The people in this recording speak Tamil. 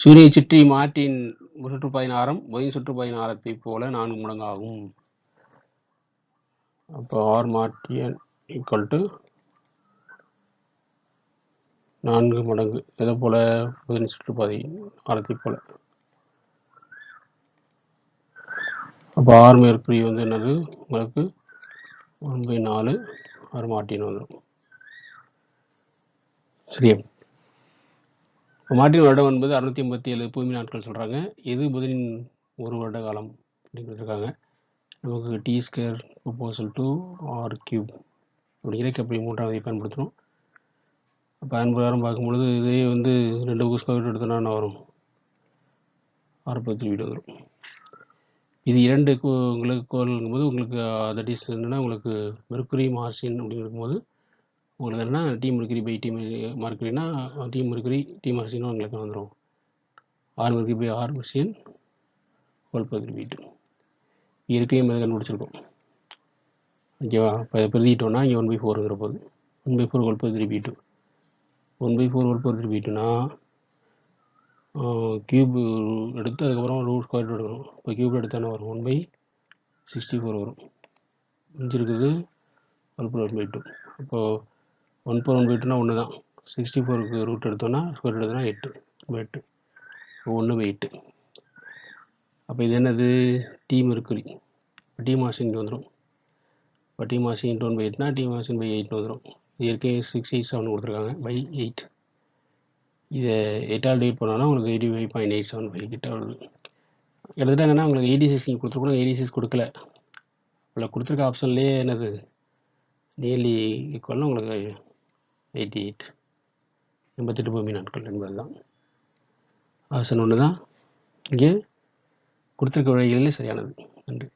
சூரிய சுற்றி மாட்டின் சுற்றுப்பயண ஆரம் புவியின் சுற்றுப்பாதையின் ஆரத்தை போல நான்கு மடங்காகும். அப்போ ஆர் மாட்டியன் ஈக்குவல் டு நான்கு மடங்கு. இதை போல? புதன் சுற்றுப்பாதை ஆரத்தை போல. அப்போ ஆர் மேற்குறி வந்து என்னது? உங்களுக்கு ஒன் பை நாலு ஆர் மாட்டின் வந்துடும் சரியா? மாற்றின் வருடம் என்பது அறுநூத்தி ஐம்பத்தி ஏழு பூமி நாட்கள் சொல்கிறாங்க எது புதனின் ஒரு வருட காலம் அப்படின்னு கொடுத்துருக்காங்க நமக்கு T square proportional to R cube அப்படி இறைக்கப்படி மூன்றாவதை பயன்படுத்தணும் அப்போ பார்க்கும்பொழுது இதே வந்து ரெண்டு புக்கு ஸ்கொயர் எடுத்தோன்னா என்ன வரும். ஆறு வீடு வரும். இது இரண்டு உங்களுக்கு கோல்ங்கும்போது உங்களுக்கு தட் இஸ் என்னென்னா உங்களுக்கு மெர்குரி மார்சின் அப்படின்னு இருக்கும்போது உங்களுக்கு என்னன்னா டீம் மெர்க்குரி பை டீம் மார்க்குரினா டீம் மெர்க்குரி டீம் மார்சினும் உங்களுக்கு வந்துடும் ஆர் மெர்க்குரி பை ஆர் மார்சின் ஹோல் பகுதி வீட்டு. இருக்கையும் மேலே கண்டுபிடிச்சிருக்கோம். ஓகேவா? இப்போ இதை இங்கே ஒன் பை ஃபோருங்கிற போது ஒன் பை ஃபோர் ஹோல் பகுதி three by two one by four whole பகுதி த்ரீ பி டூனா கியூப் எடுத்து அதுக்கப்புறம் ரூட் ஸ்கொயர் எடுக்கணும் இப்போ கியூப் எடுத்தானே வரும்? ஒன் பை சிக்ஸ்டி ஃபோர் வரும். முடிஞ்சிருக்குது. One by one by two அப்போது ஒன் பை ஒன் பை டூனா ஒன்று தான் சிக்ஸ்டி ஃபோருக்கு ரூட் எடுத்தோன்னா ஸ்கொயர் எடுத்தோன்னா எட்டு. எட்டு ஒன்று பை எட்டு அப்போ இது என்னது? டி மெர்க்குரி டி மாஸ் இங்கே வந்துடும் இப்போ T mass into one by எயிட்னா T mass by eight வந்துடும் இயற்கை சிக்ஸ் எயிட் செவன் கொடுத்துருக்காங்க. பை எயிட் இதை எட்டால் டிவைட் பண்ணோன்னா உங்களுக்கு eighty five point eight seven five கிட்ட வருது. எடுத்துட்டாங்கன்னா உங்களுக்கு எயிட்டி சிக்ஸ் நீங்கள் கொடுத்துருக்கணும் எயிட்டி சிக்ஸ் கொடுக்கல. இல்லை கொடுத்துருக்க ஆப்ஷன்லேயே என்னது? நியர்லி ஈக்குவல்னு உங்களுக்கு எயிட்டி எயிட் எண்பத்தெட்டு பூமி நாட்கள் என்பது தான். ஆசன் ஒன்று தான் இங்கே கொடுத்துருக்க வழிகளிலே சரியானது. நன்றி.